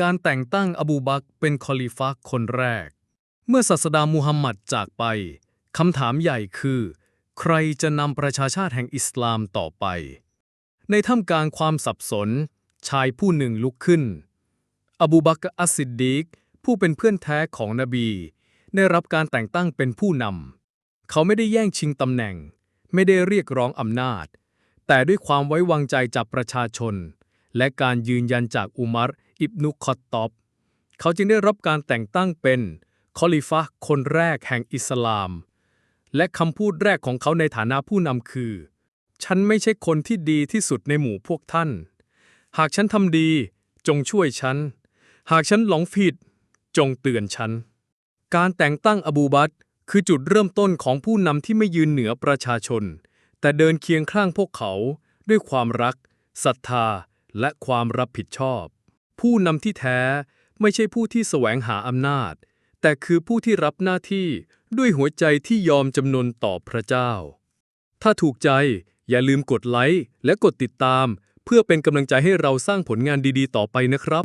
การแต่งตั้งอบูบักเป็นคอลิฟะคนแรก เมื่อศาสดามูฮัมหมัดจากไปคำถามใหญ่คือ ใครจะนำประชาชาติแห่งอิสลามต่อไป ในท่ามกลางความสับสน ชายผู้หนึ่งลุกขึ้น อบูบักอัสซิดดีกผู้เป็นเพื่อนแท้ของนบี ได้รับการแต่งตั้งเป็นผู้นำเขาไม่ได้แย่งชิงตำแหน่ง ไม่ได้เรียกร้องอำนาจ แต่ด้วยความไว้วางใจจากประชาชน และการยืนยันจากอุมัร อิบนุคอตตอบ เขาจึงได้รับการแต่งตั้งเป็นคอลิฟะคนแรกแห่งอิสลาม และคำพูดแรกของเขาในฐานะผู้นำคือ ฉันไม่ใช่คนที่ดีที่สุดในหมู่พวกท่าน หากฉันทำดีจงช่วยฉัน หากฉันหลงผิด จงเตือนฉัน การแต่งตั้งอบูบัตคือจุดเริ่มต้นของผู้นำที่ไม่ยืนเหนือประชาชน แต่เดินเคียงข้างพวกเขาด้วยความรักศรัทธาและความรับผิดชอบ ผู้นำที่แท้ไม่ใช่ผู้ที่แสวงหาอำนาจ แต่คือผู้ที่รับหน้าที่ด้วยหัวใจที่ยอมจำนนต่อพระเจ้า ถ้าถูกใจอย่าลืมกดไลค์และกดติดตาม เพื่อเป็นกำลังใจให้เราสร้างผลงานดีๆ ต่อไปนะครับ